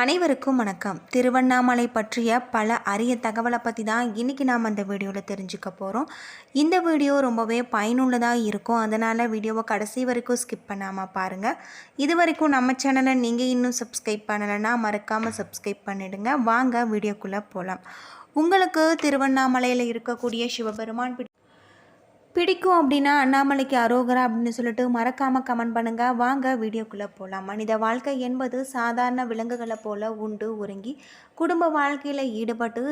அனைவருக்கும் வணக்கம். திருவண்ணாமலை பற்றிய பல அரிய தகவலை பற்றி தான் இன்றைக்கி நாம் அந்த வீடியோவில் தெரிஞ்சுக்க போகிறோம் இந்த வீடியோ ரொம்பவே பயனுள்ளதாக இருக்கும். அதனால் வீடியோவை கடைசி வரைக்கும் ஸ்கிப் பண்ணாமல் பாருங்கள் இது வரைக்கும் நம்ம சேனலை நீங்கள் இன்னும் சப்ஸ்கிரைப் பண்ணலைன்னா மறக்காமல் சப்ஸ்கிரைப் பண்ணிடுங்க. வாங்க வீடியோக்குள்ளே போகலாம் உங்களுக்கு திருவண்ணாமலையில் இருக்கக்கூடிய சிவபெருமான் பிடி- பிடிக்கும் அப்படின்னா அண்ணாமலைக்கு அரோகரா அப்படின்னு சொல்லிட்டு மறக்காமல் கமெண்ட் பண்ணுங்கள் வாங்க வீடியோக்குள்ளே போகலாம் மனித வாழ்க்கை என்பது சாதாரண விலங்குகளை போல உண்டு உறங்கி குடும்ப வாழ்க்கையில் ஈடுபட்டு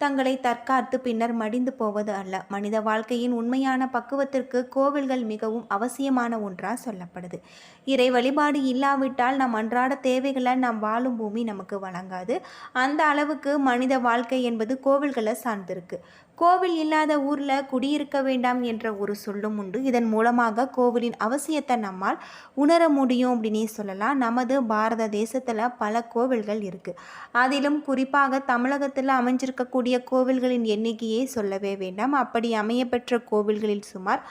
தங்களை தற்காத்து பின்னர் மடிந்து போவது அல்ல. மனித வாழ்க்கையின் உண்மையான பக்குவத்திற்கு கோவில்கள் மிகவும் அவசியமான ஒன்றாக சொல்லப்படுது. இறை வழிபாடு இல்லாவிட்டால் நம் அன்றாட தேவைகளை நாம் வாழும் பூமி நமக்கு வழங்காது. அந்த அளவுக்கு மனித வாழ்க்கை என்பது கோவில்களை சார்ந்திருக்கு. கோவில் இல்லாத ஊரில் குடியிருக்க வேண்டாம் என்ற ஒரு சொல்லும் உண்டு. இதன் மூலமாக கோவிலின் அவசியத்தை நம்மால் உணர முடியும் அப்படின்னே சொல்லலாம். நமது பாரத தேசத்தில் பல கோவில்கள் இருக்குது அதிலும் குறிப்பாக தமிழகத்தில் அமைஞ்சிருக்கக்கூடிய கோவில்களின் எண்ணிக்கையை சொல்லவே வேண்டாம். அப்படி அமையப்பெற்ற கோவில்களில் சுமார்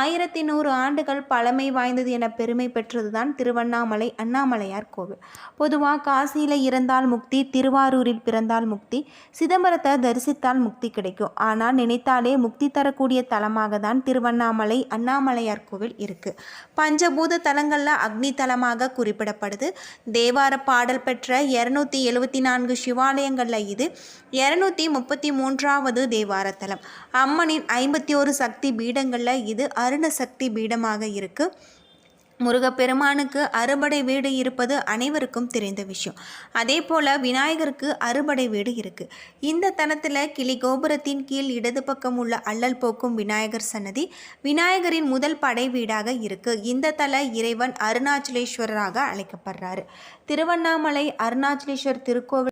ஆயிரத்தி நூறு ஆண்டுகள் பழமை வாய்ந்தது என பெருமை பெற்றதுதான் திருவண்ணாமலை அண்ணாமலையார் கோவில். பொதுவாக காசியில் இறந்தால் முக்தி திருவாரூரில் பிறந்தால் முக்தி சிதம்பரத்தை தரிசித்தால் முக்தி கிடைக்கும். ஆனால் நினைத்தாலே முக்தி தரக்கூடிய தலமாக தான் திருவண்ணாமலை அண்ணாமலையார் கோவில் இருக்குது பஞ்சபூத தலங்களில் அக்னி தலமாக குறிப்பிடப்படுது. தேவார பாடல் பெற்ற இரநூத்தி எழுபத்தி நான்கு சிவாலயங்களில் இது இரநூத்தி முப்பத்தி மூன்றாவது தேவார தலம். அம்மனின் ஐம்பத்தி ஒரு சக்தி பீடங்களில் இது அருண சக்தி பீடமாக இருக்குது முருகப்பெருமானுக்கு அறுபடை வீடு இருப்பது அனைவருக்கும் தெரிந்த விஷயம். அதே போல் விநாயகருக்கு அறுபடை வீடு இருக்கு. இந்த தனத்தில் கிளி கோபுரத்தின் கீழ் இடது பக்கம் உள்ள அல்லல் போக்கும் விநாயகர் சன்னதி விநாயகரின் முதல் படை வீடாக இருக்கு. இந்த தல இறைவன் அருணாச்சலேஸ்வரராக அழைக்கப்படுறாரு. திருவண்ணாமலை அருணாச்சலேஸ்வர் திருக்கோவில்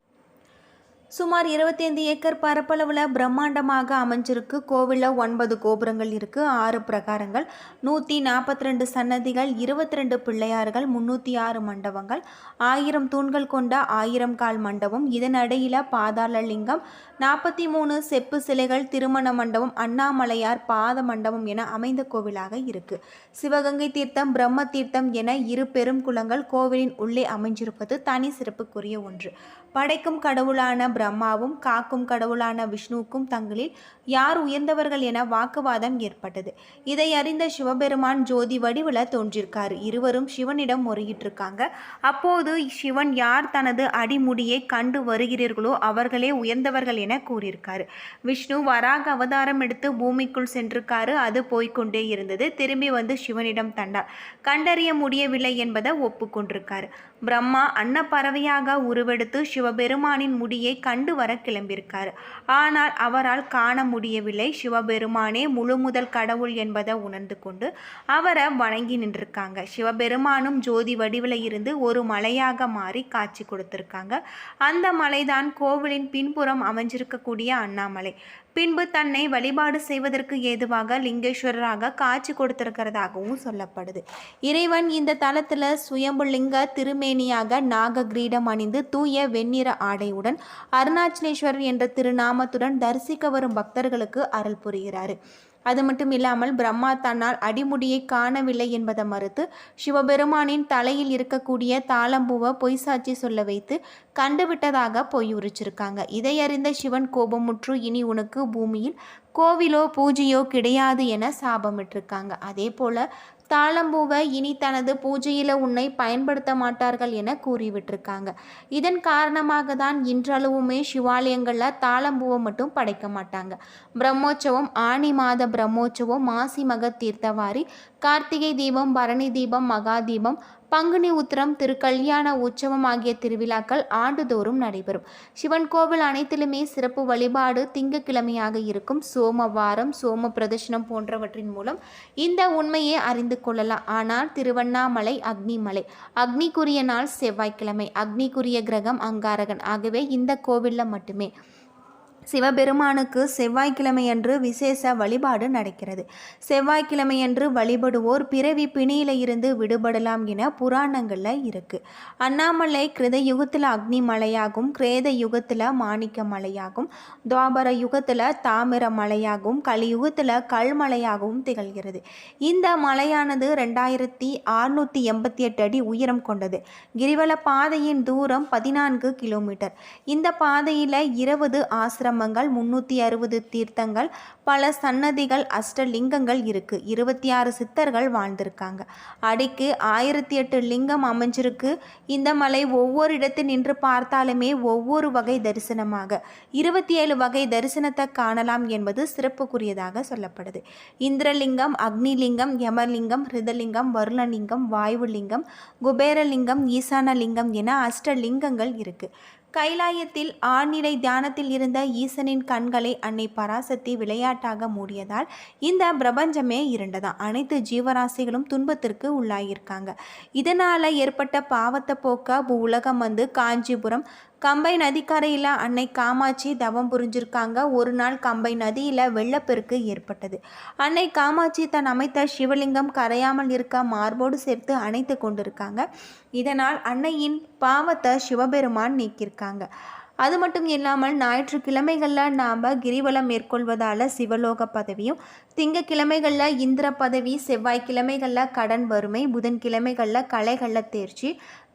சுமார் 25 ஏக்கர் பரப்பளவில் பிரம்மாண்டமாக அமைஞ்சிருக்கு. கோவிலில் ஒன்பது கோபுரங்கள் இருக்குது ஆறு பிரகாரங்கள். நூற்றி நாற்பத்தி ரெண்டு சன்னதிகள் இருபத்தி ரெண்டு பிள்ளையார்கள் முந்நூற்றி ஆறு மண்டபங்கள் ஆயிரம் தூண்கள் கொண்ட ஆயிரம் கால் மண்டபம் இதன் பாதாளலிங்கம் பாதாள லிங்கம் நாற்பத்தி மூணு செப்பு சிலைகள் திருமண மண்டபம் அண்ணாமலையார் பாத மண்டபம் என அமைந்த கோவிலாக இருக்குது சிவகங்கை தீர்த்தம் பிரம்ம தீர்த்தம் என இரு பெரும் குளங்கள் கோவிலின் உள்ளே அமைஞ்சிருப்பது தனி சிறப்புக்குரிய ஒன்று. படைக்கும் கடவுளான பிரம்மாவும் காக்கும் கடவுளான விஷ்ணுவுக்கும் தங்களில் யார் உயர்ந்தவர்கள் என வாக்குவாதம் ஏற்பட்டது. இதை அறிந்த சிவபெருமான் ஜோதி வடிவில் தோன்றியிருக்காரு இருவரும் சிவனிடம் முறையிட்டிருக்காங்க. அப்போது சிவன் யார் தனது அடிமுடியை கண்டு வருகிறீர்களோ அவர்களே உயர்ந்தவர்கள் என கூறியிருக்காரு. விஷ்ணு வராக அவதாரம் எடுத்து பூமிக்குள் சென்றிருக்காரு. அது போய்க்கொண்டே இருந்தது. திரும்பி வந்து சிவனிடம் தண்டார் கண்டறிய முடியவில்லை என்பதை ஒப்புக்கொண்டிருக்காரு. பிரம்மா அன்னப்பறவையாக உருவெடுத்து சிவபெருமானின் முடியை கண்டு வர கிளம்பியிருக்கார். ஆனால் அவரால் காண முடியவில்லை. சிவபெருமானே முழு முதல் கடவுள் என்பதை உணர்ந்து கொண்டு அவரை வணங்கி நின்றிருக்காங்க. சிவபெருமானும் ஜோதி வடிவில் இருந்து ஒரு மலையாக மாறி காட்சி கொடுத்திருக்காங்க. அந்த மலைதான் கோவிலின் பின்புறம் அமைஞ்சிருக்கக்கூடிய அண்ணாமலை. பின்பு தன்னை வழிபாடு செய்வதற்கு ஏதுவாக லிங்கேஸ்வரராக காட்சி கொடுத்திருக்கிறதாகவும் சொல்லப்படுது. இறைவன் இந்த தலத்தில் சுயம்புலிங்க திருமேனியாக நாக கிரீடம் அணிந்து தூய வெண்ணிற ஆடையுடன் அருணாச்சலேஸ்வரர் என்ற திருநாமத்துடன் தரிசிக்க வரும் பக்தர்களுக்கு அருள் புரிகிறார். அது மட்டும் இல்லாமல் பிரம்மா தன்னால் அடிமுடியை காணவில்லை என்பதை மறுத்து சிவபெருமானின் தலையில் இருக்கக்கூடிய தாளம்பூவை பொய் சாட்சி சொல்ல வைத்து கண்டுவிட்டதாக பொய் உரிச்சிருக்காங்க. இதை அறிந்த சிவன் கோபமுற்று இனி உனக்கு பூமியில் கோவிலோ பூஜையோ கிடையாது என சாபமிட்டிருக்காங்க. அதே போல தாளம்பூவை இனி தனது பூஜையில் உன்னை பயன்படுத்த மாட்டார்கள் என கூறிவிட்டிருக்காங்க. இதன் காரணமாக தான் இன்றளவுமே சிவாலயங்களில் தாளம்பூவை மட்டும் படைக்க மாட்டாங்க. பிரம்மோற்சவம் ஆனி மாத பிரம்மோற்சவம் மாசி மக தீர்த்தவாரி கார்த்திகை தீபம் பரணி தீபம் மகா தீபம் பங்குனி உத்திரம் திருக்கல்யாண உற்சவம் ஆகிய திருவிழாக்கள் ஆண்டுதோறும் நடைபெறும். சிவன் கோவில் அனைத்திலுமே சிறப்பு வழிபாடு திங்கட்கிழமையாக இருக்கும். சோமவாரம் சோம பிரதர்ஷனம் போன்றவற்றின் மூலம் இந்த உண்மையை அறிந்து கொள்ளலாம். ஆனால் திருவண்ணாமலை அக்னிமலை. அக்னிக்குரிய நாள் செவ்வாய்க்கிழமை. அக்னிக்குரிய கிரகம் அங்காரகன். ஆகவே இந்த கோவிலில் மட்டுமே. சிவபெருமானுக்கு செவ்வாய்க்கிழமையன்று விசேஷ வழிபாடு நடக்கிறது. செவ்வாய்க்கிழமையன்று வழிபடுவோர் பிறவி பிணியில இருந்து விடுபடலாம் என புராணங்களில் இருக்கு. அண்ணாமலை கிருத யுகத்தில் அக்னி மலையாகும் கிரேத யுகத்தில் மாணிக்க மலையாகும் துவாபர யுகத்தில் தாமிர மலையாகவும் கலியுகத்தில் கல்மலையாகவும் திகழ்கிறது. இந்த மலையானது ரெண்டாயிரத்தி அறுநூற்றி எண்பத்தி எட்டு அடி உயரம் கொண்டது. கிரிவல பாதையின் தூரம் பதினான்கு கிலோமீட்டர். இந்த பாதையில் இருபது ஆசிரமங்கள் முன்னூற்றி அறுபது தீர்த்தங்கள் பல சன்னதிகள் அஷ்டலிங்கங்கள் இருக்கு. இருபத்தி ஆறு சித்தர்கள் வாழ்ந்திருக்காங்க. அடிக்கு ஆயிரத்தி எட்டு லிங்கம் அமைஞ்சிருக்கு. இந்த மலை ஒவ்வொரு இடத்தில் நின்று பார்த்தாலுமே ஒவ்வொரு வகை தரிசனமாக. இருபத்தி ஏழு வகை தரிசனத்தை காணலாம் என்பது சிறப்புக்குரியதாக சொல்லப்படுது. இந்திரலிங்கம் அக்னிலிங்கம் யமலிங்கம் ஹிருதலிங்கம் வருணலிங்கம் வாயுலிங்கம் குபேரலிங்கம் ஈசானலிங்கம் என அஷ்டலிங்கங்கள் இருக்குது கைலாயத்தில் ஆழ்நிலை தியானத்தில் இருந்த ஈசனின் கண்களை அன்னை பராசக்தி விளையாட்டாக மூடியதால் இந்த பிரபஞ்சமே இருண்டதாம். அனைத்து ஜீவராசிகளும் துன்பத்திற்கு உள்ளாகியிருக்காங்க இதனால் ஏற்பட்ட பாவத்தை போக்க உலகம் வந்து காஞ்சிபுரம் கம்பை நதிக்கரையில் அன்னை காமாட்சி தவம் புரிஞ்சிருக்காங்க. ஒரு நாள் கம்பை நதியில் வெள்ளப்பெருக்கு ஏற்பட்டது. அன்னை காமாட்சி தன் அமைத்த சிவலிங்கம் கரையாமல் இருக்க மார்போடு சேர்த்து அணைத்து கொண்டிருக்காங்க. இதனால் அன்னையின் பாவத்தை சிவபெருமான் நீக்கியிருக்காங்க. அது மட்டும் இல்லாமல் ஞாயிற்றுக்கிழமைகளில் நாம் கிரிவலம் மேற்கொள்வதால் சிவலோக பதவியும் திங்கக்கிழமைகளில் இந்திர பதவி செவ்வாய்க்கிழமைகளில் கடன் வறுமை புதன்கிழமைகளில் கலைகளில் தேர்ச்சி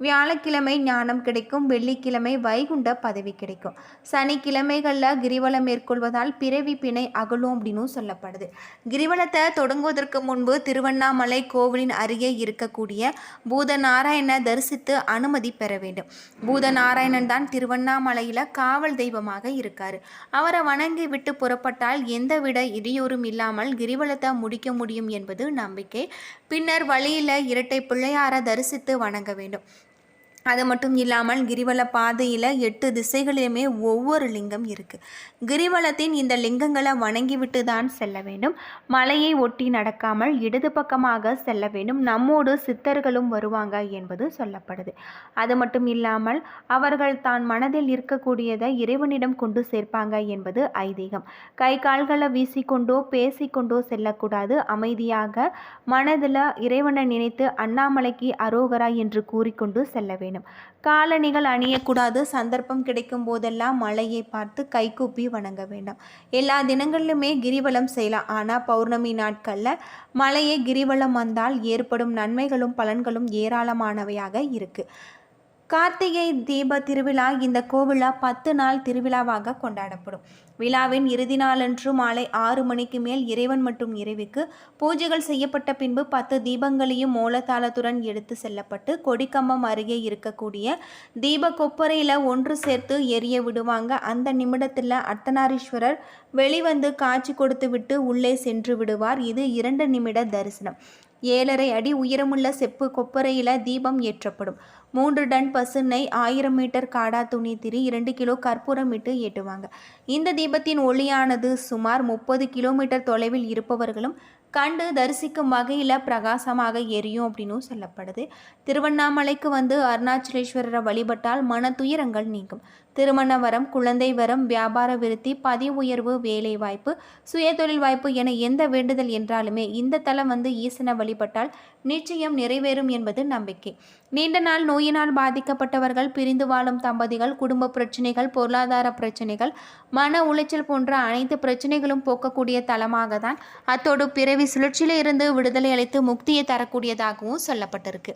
வியாழக்கிழமை ஞானம் கிடைக்கும் வெள்ளிக்கிழமை வைகுண்ட பதவி கிடைக்கும். சனிக்கிழமைகளில் கிரிவலம் மேற்கொள்வதால் பிறவி பிணை அகலும் அப்படின்னு சொல்லப்படுது. கிரிவலத்தை தொடங்குவதற்கு முன்பு திருவண்ணாமலை கோவிலின் அருகே இருக்கக்கூடிய பூதநாராயண தரிசித்து அனுமதி பெற வேண்டும். பூதநாராயணன் தான் திருவண்ணாமலையில் காவல் தெய்வமாக இருக்கார். அவரை வணங்கி விட்டு புறப்பட்டால் எந்தவித இடையூறும் இல்லாமல் கிரிவலத்தை முடிக்க முடியும் என்பது நம்பிக்கை. பின்னர் வழியில் இரட்டை பிள்ளையார தரிசித்து வணங்க வேண்டும். அது மட்டும் இல்லாமல் கிரிவல பாதையில் எட்டு திசைகளிலுமே ஒவ்வொரு லிங்கம் இருக்குது கிரிவலத்தின் இந்த லிங்கங்களை வணங்கிவிட்டு தான் செல்ல வேண்டும். மலையை ஒட்டி நடக்காமல் இடது பக்கமாக செல்ல வேண்டும். நம்மோடு சித்தர்களும் வருவாங்க என்பது சொல்லப்படுது. அது மட்டும் இல்லாமல் அவர்கள் தான் மனதில் இருக்கக்கூடியதை இறைவனிடம் கொண்டு சேர்ப்பாங்க என்பது ஐதீகம். கை கால்களை வீசிக்கொண்டோ பேசிக்கொண்டோ செல்லக்கூடாது. அமைதியாக மனதில் இறைவனை நினைத்து அண்ணாமலைக்கு அரோகரா என்று கூறிக்கொண்டு செல்ல வேண்டும். வேண்டும். காலணிகள் அணியக்கூடாது. சந்தர்ப்பம் கிடைக்கும் போதெல்லாம் மலையை பார்த்து கைகூப்பி வணங்க வேண்டாம். எல்லா தினங்களிலுமே கிரிவலம் செய்யலாம். ஆனால் பௌர்ணமி நாட்களில் மலையை கிரிவலம் வந்தால் ஏற்படும் நன்மைகளும் பலன்களும் ஏராளமானவையாக இருக்குது கார்த்திகை தீப திருவிழா இந்த கோவிலா பத்து நாள் திருவிழாவாக கொண்டாடப்படும். விழாவின் இறுதி நாளன்று மாலை ஆறு மணிக்கு மேல் இறைவன் மற்றும் இறைவிக்கு பூஜைகள் செய்யப்பட்ட பின்பு பத்து தீபங்களையும் மூலத்தாளத்துடன் எடுத்து செல்லப்பட்டு கொடிக்கம்பம் அருகே இருக்கக்கூடிய தீப கொப்பரையில் ஒன்று சேர்த்து எரிய விடுவாங்க. அந்த நிமிடத்தில் அர்த்தநாரீஸ்வரர் வெளிவந்து காட்சி கொடுத்து விட்டு உள்ளே சென்று விடுவார். இது இரண்டு நிமிட தரிசனம். ஏழரை அடி உயரமுள்ள செப்பு கொப்பரையில் தீபம் ஏற்றப்படும். மூன்று டன் பசுனை ஆயிரம் மீட்டர் காடா துணி திரி இரண்டு கிலோ கற்பூரம் இட்டு ஏற்றுவாங்க இந்த தீபத்தின் ஒளியானது சுமார் முப்பது கிலோமீட்டர் தொலைவில் இருப்பவர்களும் கண்டு தரிசிக்கும் வகையில் பிரகாசமாக எரியும் அப்படின்னும் சொல்லப்படுது. திருவண்ணாமலைக்கு வந்து அருணாச்சலேஸ்வரரை வழிபட்டால் மன துயரங்கள் நீங்கும். திருமண வரம் குழந்தை வரம் வியாபார விருத்தி பதிவு உயர்வு வேலை வாய்ப்பு சுயதொழில் வாய்ப்பு என எந்த வேண்டுதல் என்றாலுமே இந்த தலம் வந்து ஈசனை வழிபட்டால் நிச்சயம் நிறைவேறும் என்பது நம்பிக்கை. நீண்ட நாள் நோயினால் பாதிக்கப்பட்டவர்கள் பிரிந்து வாழும் தம்பதிகள் குடும்ப பிரச்சனைகள் பொருளாதார பிரச்சனைகள் மன உளைச்சல் போன்ற அனைத்து பிரச்சனைகளும் போக்கக்கூடிய தலமாக தான் அத்தோடு பிறவி சுழற்சியில் இருந்து விடுதலை அளித்து முக்தியை தரக்கூடியதாகவும் சொல்லப்பட்டிருக்கு.